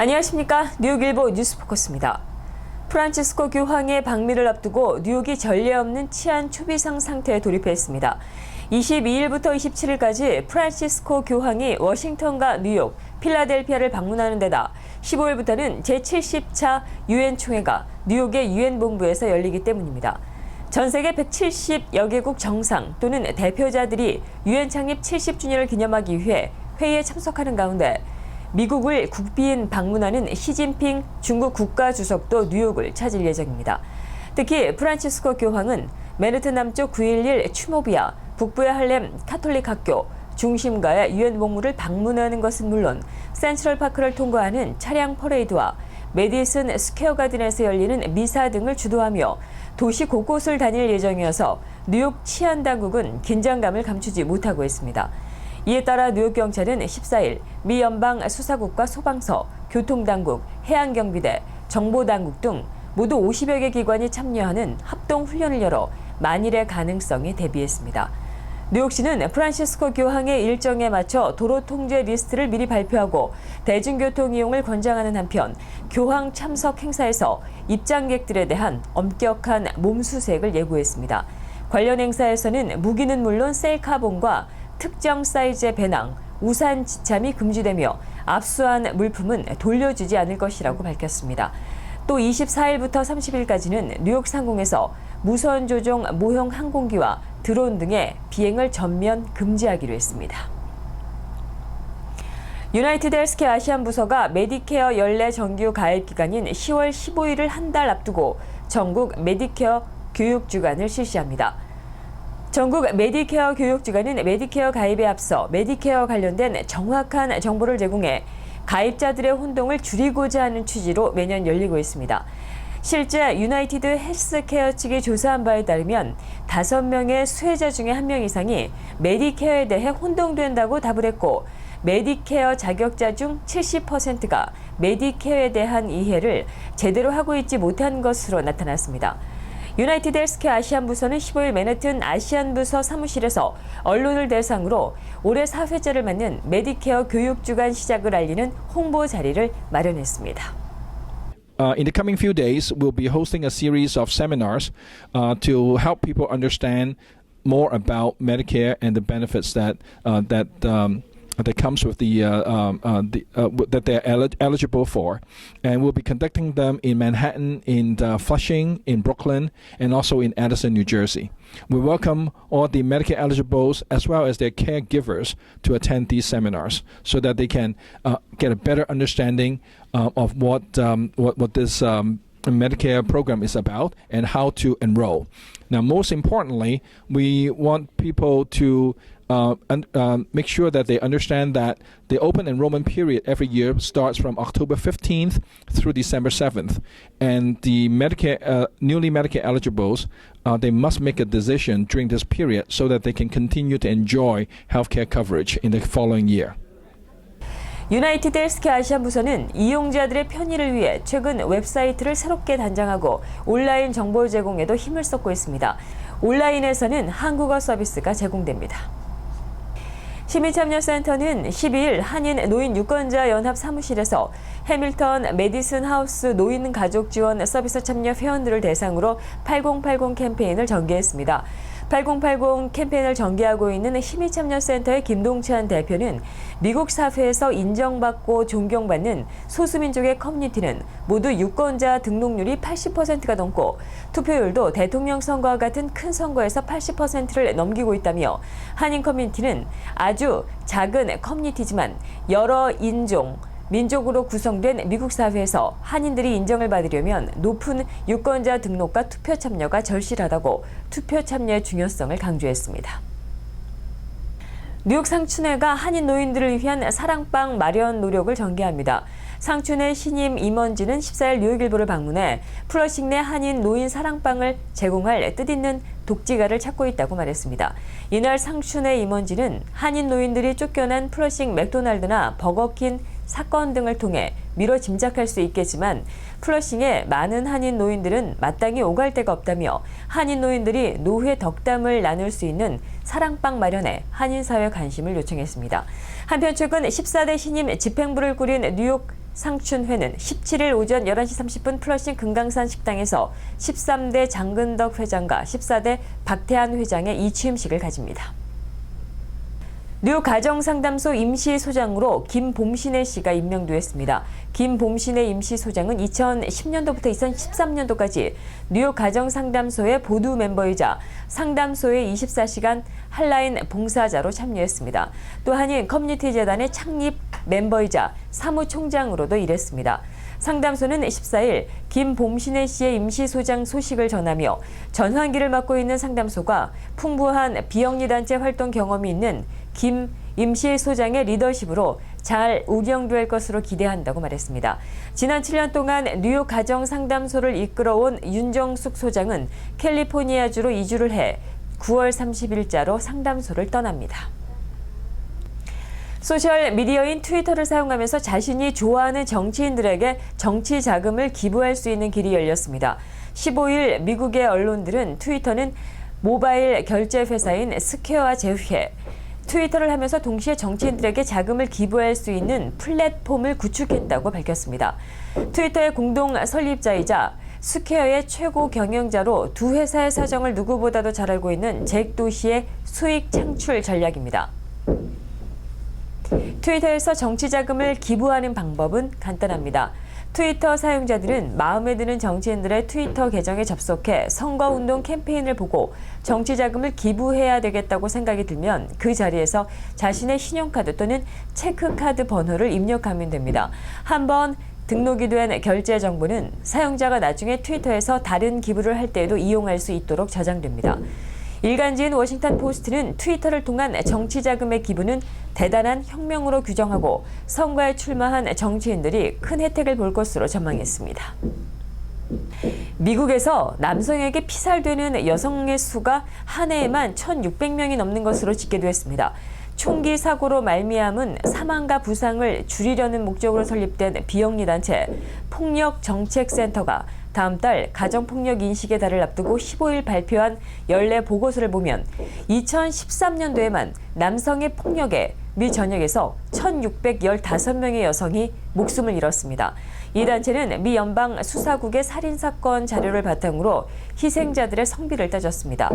안녕하십니까. 뉴욕일보 뉴스포커스입니다. 프란치스코 교황의 방미를 앞두고 뉴욕이 전례 없는 치안 초비상 상태에 돌입했습니다. 22일부터 27일까지 프란치스코 교황이 워싱턴과 뉴욕, 필라델피아를 방문하는 데다 15일부터는 제70차 유엔 총회가 뉴욕의 유엔 본부에서 열리기 때문입니다. 전 세계 170여 개국 정상 또는 대표자들이 유엔 창립 70주년을 기념하기 위해 회의에 참석하는 가운데 미국을 국비인 방문하는 시진핑 중국 국가주석도 뉴욕을 찾을 예정입니다. 특히 프란치스코 교황은 메르트 남쪽 911 추모비아, 북부의 할렘 카톨릭 학교, 중심가의 유엔 목무를 방문하는 것은 물론 센트럴 파크를 통과하는 차량 퍼레이드와 메디슨 스퀘어 가든에서 열리는 미사 등을 주도하며 도시 곳곳을 다닐 예정이어서 뉴욕 치안 당국은 긴장감을 감추지 못하고 있습니다. 이에 따라 뉴욕 경찰은 14일 미 연방 수사국과 소방서, 교통당국, 해양경비대, 정보당국 등 모두 50여 개 기관이 참여하는 합동 훈련을 열어 만일의 가능성에 대비했습니다. 뉴욕시는 프란시스코 교황의 일정에 맞춰 도로 통제 리스트를 미리 발표하고 대중교통 이용을 권장하는 한편 교황 참석 행사에서 입장객들에 대한 엄격한 몸수색을 예고했습니다. 관련 행사에서는 무기는 물론 셀카봉과 특정 사이즈의 배낭, 우산 지참이 금지되며 압수한 물품은 돌려주지 않을 것이라고 밝혔습니다. 또 24일부터 30일까지는 뉴욕 상공에서 무선 조종 모형 항공기와 드론 등의 비행을 전면 금지하기로 했습니다. 유나이티드 헬스케어 아시안 부서가 메디케어 연례 정규 가입 기간인 10월 15일을 한 달 앞두고 전국 메디케어 교육 주간을 실시합니다. 전국 메디케어 교육 주간은 메디케어 가입에 앞서 메디케어 관련된 정확한 정보를 제공해 가입자들의 혼동을 줄이고자 하는 취지로 매년 열리고 있습니다. 실제 유나이티드 헬스케어 측이 조사한 바에 따르면 다섯 명의 수혜자 중에 한명 이상이 메디케어에 대해 혼동된다고 답을 했고 메디케어 자격자 중 70%가 메디케어에 대한 이해를 제대로 하고 있지 못한 것으로 나타났습니다. 유나이티드 헬스케어 아시안 부서는 15일 맨해튼 아시안 부서 사무실에서 언론을 대상으로 올해 4회째를 맞는 메디케어 교육 주간 시작을 알리는 홍보 자리를 마련했습니다. Uh, in the coming few days, we'll be hosting a series of seminars uh, to help people understand more about Medicare and the benefits that uh, that um, that comes with the, uh, um, uh, the uh, that they're elig- eligible for, and we'll be conducting them in Manhattan, in Flushing, in Brooklyn, and also in Addison, New Jersey. We welcome all the Medicare eligibles as well as their caregivers to attend these seminars so that they can uh, get a better understanding uh, of what um, what what this. Um, Medicare program is about and how to enroll. Now, most importantly, we want people to uh, un- um, make sure that they understand that the open enrollment period every year starts from October 15th through December 7th, and the Medicare uh, newly Medicare eligibles uh, they must make a decision during this period so that they can continue to enjoy healthcare coverage in the following year. 유나이티드 헬스케어 아시안 부서는 이용자들의 편의를 위해 최근 웹사이트를 새롭게 단장하고 온라인 정보 제공에도 힘을 쏟고 있습니다. 온라인에서는 한국어 서비스가 제공됩니다. 시민참여센터는 12일 한인 노인 유권자 연합 사무실에서 해밀턴 메디슨 하우스 노인 가족 지원 서비스 참여 회원들을 대상으로 8080 캠페인을 전개했습니다. 8080 캠페인을 전개하고 있는 시민참여센터의 김동찬 대표는 미국 사회에서 인정받고 존경받는 소수민족의 커뮤니티는 모두 유권자 등록률이 80%가 넘고 투표율도 대통령 선거와 같은 큰 선거에서 80%를 넘기고 있다며 한인 커뮤니티는 아주 작은 커뮤니티지만 여러 인종, 민족으로 구성된 미국 사회에서 한인들이 인정을 받으려면 높은 유권자 등록과 투표 참여가 절실하다고 투표 참여의 중요성을 강조했습니다. 뉴욕 상춘회가 한인 노인들을 위한 사랑방 마련 노력을 전개합니다. 상춘회 신임 임원진은 14일 뉴욕일보를 방문해 플러싱 내 한인 노인 사랑방을 제공할 뜻있는 독지가를 찾고 있다고 말했습니다. 이날 상춘회 임원진은 한인 노인들이 쫓겨난 플러싱 맥도날드나 버거킹 사건 등을 통해 미뤄 짐작할 수 있겠지만 플러싱에 많은 한인 노인들은 마땅히 오갈 데가 없다며 한인 노인들이 노회 덕담을 나눌 수 있는 사랑방 마련에 한인 사회 관심을 요청했습니다. 한편 최근 14대 신임 집행부를 꾸린 뉴욕 상춘회는 17일 오전 11시 30분 플러싱 금강산 식당에서 13대 장근덕 회장과 14대 박태환 회장의 이취임식을 가집니다. 뉴 가정상담소 임시소장으로 김봄신혜 씨가 임명되었습니다. 김봄신혜 임시소장은 2010년도부터 2013년도까지 뉴욕 가정상담소의 보두 멤버이자 상담소의 24시간 한라인 봉사자로 참여했습니다. 또 한인 커뮤니티 재단의 창립 멤버이자 사무총장으로도 일했습니다. 상담소는 14일 김봄신혜 씨의 임시소장 소식을 전하며 전환기를 맡고 있는 상담소가 풍부한 비영리단체 활동 경험이 있는 김 임시소장의 리더십으로 잘 운영될 것으로 기대한다고 말했습니다. 지난 7년 동안 뉴욕 가정 상담소를 이끌어온 윤정숙 소장은 캘리포니아주로 이주를 해 9월 30일자로 상담소를 떠납니다. 소셜 미디어인 트위터를 사용하면서 자신이 좋아하는 정치인들에게 정치 자금을 기부할 수 있는 길이 열렸습니다. 15일 미국의 언론들은 트위터는 모바일 결제 회사인 스퀘어와 제휴해 트위터를 하면서 동시에 정치인들에게 자금을 기부할 수 있는 플랫폼을 구축했다고 밝혔습니다. 트위터의 공동 설립자이자 스퀘어의 최고 경영자로 두 회사의 사정을 누구보다도 잘 알고 있는 잭 도시의 수익 창출 전략입니다. 트위터에서 정치 자금을 기부하는 방법은 간단합니다. 트위터 사용자들은 마음에 드는 정치인들의 트위터 계정에 접속해 선거운동 캠페인을 보고 정치 자금을 기부해야 되겠다고 생각이 들면 그 자리에서 자신의 신용카드 또는 체크카드 번호를 입력하면 됩니다. 한번 등록이 된 결제 정보는 사용자가 나중에 트위터에서 다른 기부를 할 때에도 이용할 수 있도록 저장됩니다. 일간지인 워싱턴 포스트는 트위터를 통한 정치 자금의 기부는 대단한 혁명으로 규정하고 선거에 출마한 정치인들이 큰 혜택을 볼 것으로 전망했습니다. 미국에서 남성에게 피살되는 여성의 수가 한 해에만 1,600명이 넘는 것으로 집계됐습니다. 총기 사고로 말미암은 사망과 부상을 줄이려는 목적으로 설립된 비영리 단체 폭력 정책센터가 다음 달 가정폭력 인식의 달을 앞두고 15일 발표한 연례 보고서를 보면 2013년도에만 남성의 폭력에 미 전역에서 1,615명의 여성이 목숨을 잃었습니다. 이 단체는 미 연방 수사국의 살인 사건 자료를 바탕으로 희생자들의 성비를 따졌습니다.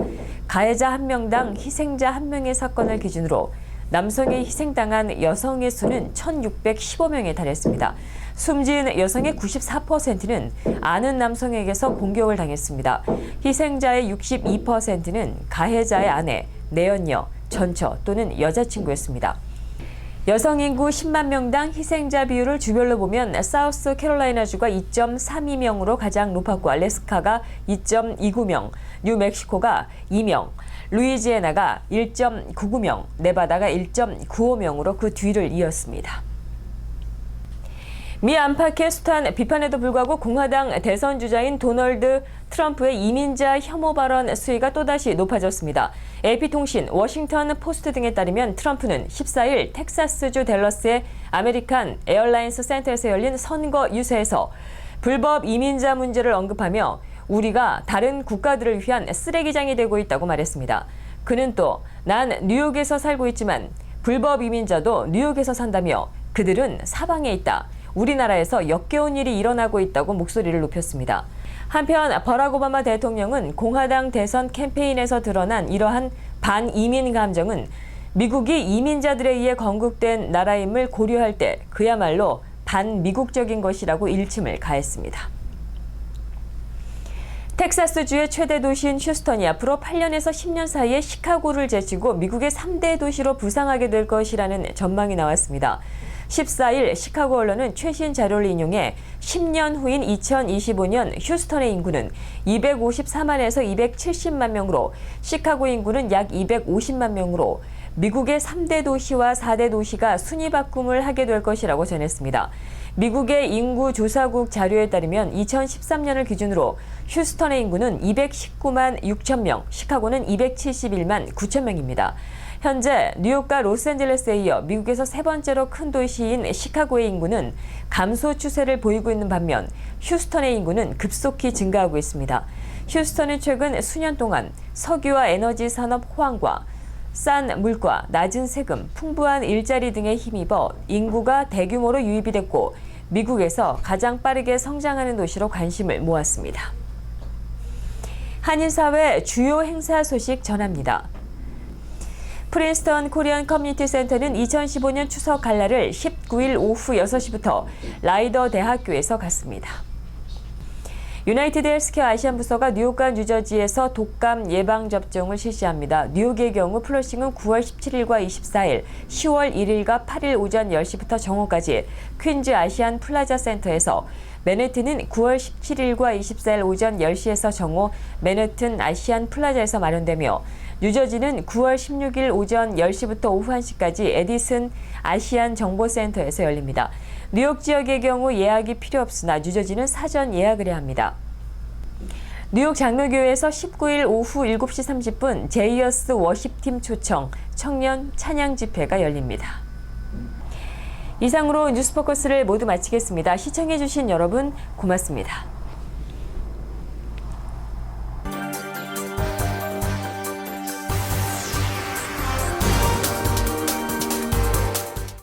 가해자 한 명당 희생자 한 명의 사건을 기준으로 남성이 희생당한 여성의 수는 1,615명에 달했습니다. 숨진 여성의 94%는 아는 남성에게서 공격을 당했습니다. 희생자의 62%는 가해자의 아내, 내연녀, 전처 또는 여자친구였습니다. 여성 인구 10만 명당 희생자 비율을 주별로 보면 사우스 캐롤라이나주가 2.32명으로 가장 높았고 알래스카가 2.29명, 뉴멕시코가 2명, 루이지애나가 1.99명, 네바다가 1.95명으로 그 뒤를 이었습니다. 미 안팎의 숱한 비판에도 불구하고 공화당 대선 주자인 도널드 트럼프의 이민자 혐오 발언 수위가 또다시 높아졌습니다. AP통신, 워싱턴 포스트 등에 따르면 트럼프는 14일 텍사스주 댈러스의 아메리칸 에어라인스 센터에서 열린 선거 유세에서 불법 이민자 문제를 언급하며 우리가 다른 국가들을 위한 쓰레기장이 되고 있다고 말했습니다. 그는 또 난 뉴욕에서 살고 있지만 불법 이민자도 뉴욕에서 산다며 그들은 사방에 있다. 우리나라에서 역겨운 일이 일어나고 있다고 목소리를 높였습니다. 한편 버락 오바마 대통령은 공화당 대선 캠페인에서 드러난 이러한 반이민 감정은 미국이 이민자들에 의해 건국된 나라임을 고려할 때 그야말로 반미국적인 것이라고 일침을 가했습니다. 텍사스주의 최대 도시인 휴스턴이 앞으로 8년에서 10년 사이에 시카고를 제치고 미국의 3대 도시로 부상하게 될 것이라는 전망이 나왔습니다. 14일 시카고 언론은 최신 자료를 인용해 10년 후인 2025년 휴스턴의 인구는 254만에서 270만 명으로 시카고 인구는 약 250만 명으로 미국의 3대 도시와 4대 도시가 순위 바꿈을 하게 될 것이라고 전했습니다. 미국의 인구 조사국 자료에 따르면 2013년을 기준으로 휴스턴의 인구는 219만 6천 명, 시카고는 271만 9천 명입니다. 현재 뉴욕과 로스앤젤레스에 이어 미국에서 세 번째로 큰 도시인 시카고의 인구는 감소 추세를 보이고 있는 반면 휴스턴의 인구는 급속히 증가하고 있습니다. 휴스턴은 최근 수년 동안 석유와 에너지 산업 호황과 싼 물가, 낮은 세금, 풍부한 일자리 등에 힘입어 인구가 대규모로 유입이 됐고 미국에서 가장 빠르게 성장하는 도시로 관심을 모았습니다. 한인사회 주요 행사 소식 전합니다. 프린스턴 코리안 커뮤니티 센터는 2015년 추석 갈라를 19일 오후 6시부터 라이더 대학교에서 갔습니다. 유나이티드 헬스케어 아시안 부서가 뉴욕과 뉴저지에서 독감 예방 접종을 실시합니다. 뉴욕의 경우 플러싱은 9월 17일과 24일, 10월 1일과 8일 오전 10시부터 정오까지 퀸즈 아시안 플라자 센터에서 맨해튼은 9월 17일과 24일 오전 10시에서 정오 맨해튼 아시안 플라자에서 마련되며 뉴저지는 9월 16일 오전 10시부터 오후 1시까지 에디슨 아시안 정보센터에서 열립니다. 뉴욕 지역의 경우 예약이 필요 없으나 뉴저지는 사전 예약을 해야 합니다. 뉴욕 장로교회에서 19일 오후 7시 30분 제이어스 워십팀 초청 청년 찬양 집회가 열립니다. 이상으로 뉴스포커스를 모두 마치겠습니다. 시청해주신 여러분 고맙습니다.